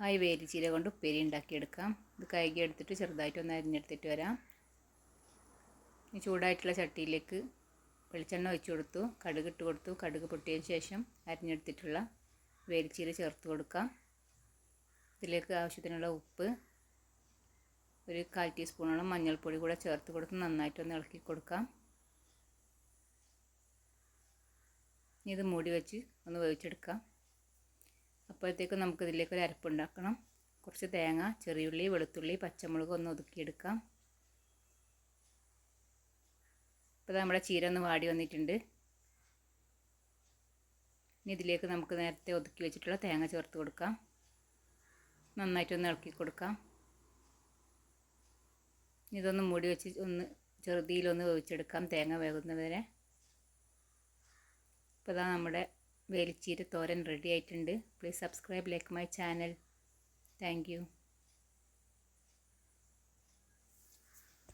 Hi വേലിച്ചീര കൊണ്ട് ഉപ്പേരി ഉണ്ടാക്കിയെടുക്കാം. ഇത് കഴുകി എടുത്തിട്ട് ചെറുതായിട്ട് ഒന്ന് അരിഞ്ഞെടുത്തിട്ട് വരാം. ചൂടായിട്ടുള്ള ചട്ടിയിലേക്ക് വെളിച്ചെണ്ണ ഒഴിച്ച് കൊടുത്തു. കടുക് ഇട്ട് കൊടുത്തു. കടുക് പൊട്ടിയതിന് ശേഷം അരിഞ്ഞെടുത്തിട്ടുള്ള വേലിച്ചീര ചേർത്ത് കൊടുക്കാം. ഇതിലേക്ക് ആവശ്യത്തിനുള്ള ഉപ്പ് ഒരു കാൽ ടീസ്പൂണോളം മഞ്ഞൾപ്പൊടി കൂടെ ചേർത്ത് കൊടുത്ത് നന്നായിട്ടൊന്ന് ഇളക്കി കൊടുക്കാം. ഇത് മൂടി വെച്ച് ഒന്ന് വേവിച്ചെടുക്കാം. അപ്പോഴത്തേക്കും നമുക്ക് ഇതിലേക്ക് ഒരു അരപ്പുണ്ടാക്കണം കുറച്ച് തേങ്ങ ചെറിയുള്ളി വെളുത്തുള്ളി പച്ചമുളക് ഒന്ന് ഒതുക്കിയെടുക്കാം. ഇപ്പോൾ നമ്മുടെ ചീര ഒന്ന് വാടി വന്നിട്ടുണ്ട്. ഇനി ഇതിലേക്ക് നമുക്ക് നേരത്തെ ഒതുക്കി വെച്ചിട്ടുള്ള തേങ്ങ ചേർത്ത് കൊടുക്കാം. നന്നായിട്ടൊന്ന് ഇളക്കി കൊടുക്കാം. ഇതൊന്ന് മൂടി വെച്ച് ഒന്ന് ചെറുതിയിലൊന്ന് വേവിച്ചെടുക്കാം തേങ്ങ വേകുന്നവരെ ഇപ്പോൾ നമ്മുടെ വേലിച്ചീര തോരൻ റെഡി ആയിട്ടുണ്ട്. Please subscribe like my channel thank